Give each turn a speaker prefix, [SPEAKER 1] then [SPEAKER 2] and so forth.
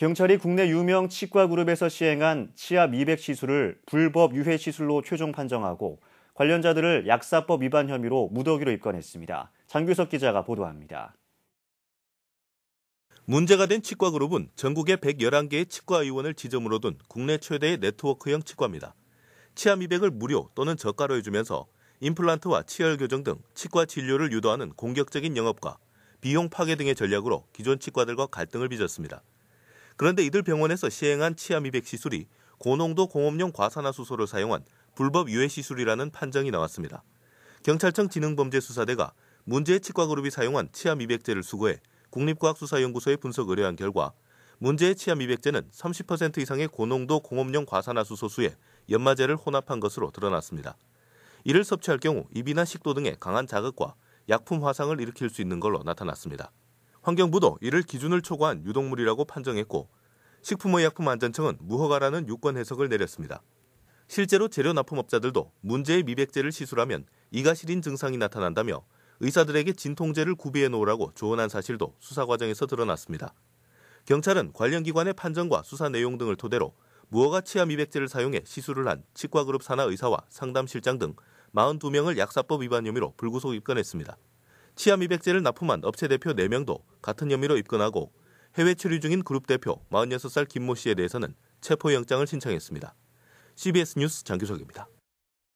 [SPEAKER 1] 경찰이 국내 유명 치과 그룹에서 시행한 치아 미백 시술을 불법 유해 시술로 최종 판정하고 관련자들을 약사법 위반 혐의로 무더기로 입건했습니다. 장규석 기자가 보도합니다.
[SPEAKER 2] 문제가 된 치과 그룹은 전국의 111개의 치과 의원을 지점으로 둔 국내 최대의 네트워크형 치과입니다. 치아 미백을 무료 또는 저가로 해주면서 임플란트와 치열 교정 등 치과 진료를 유도하는 공격적인 영업과 비용 파괴 등의 전략으로 기존 치과들과 갈등을 빚었습니다. 그런데 이들 병원에서 시행한 치아 미백 시술이 고농도 공업용 과산화수소를 사용한 불법 유해 시술이라는 판정이 나왔습니다. 경찰청 지능범죄수사대가 문제의 치과그룹이 사용한 치아 미백제를 수거해 국립과학수사연구소에 분석 의뢰한 결과 문제의 치아 미백제는 30% 이상의 고농도 공업용 과산화수소수에 연마제를 혼합한 것으로 드러났습니다. 이를 섭취할 경우 입이나 식도 등의 강한 자극과 약품 화상을 일으킬 수 있는 걸로 나타났습니다. 환경부도 이를 기준을 초과한 유독물이라고 판정했고 식품의약품안전청은 무허가라는 유권 해석을 내렸습니다. 실제로 재료 납품업자들도 문제의 미백제를 시술하면 이가 시린 증상이 나타난다며 의사들에게 진통제를 구비해 놓으라고 조언한 사실도 수사 과정에서 드러났습니다. 경찰은 관련 기관의 판정과 수사 내용 등을 토대로 무허가 치아 미백제를 사용해 시술을 한 치과그룹 산하 의사와 상담실장 등 42명을 약사법 위반 혐의로 불구속 입건했습니다. 치아 미백제를 납품한 업체 대표 4명도 같은 혐의로 입건하고 해외 체류 중인 그룹 대표 46살 김모 씨에 대해서는 체포영장을 신청했습니다. CBS 뉴스 장규석입니다.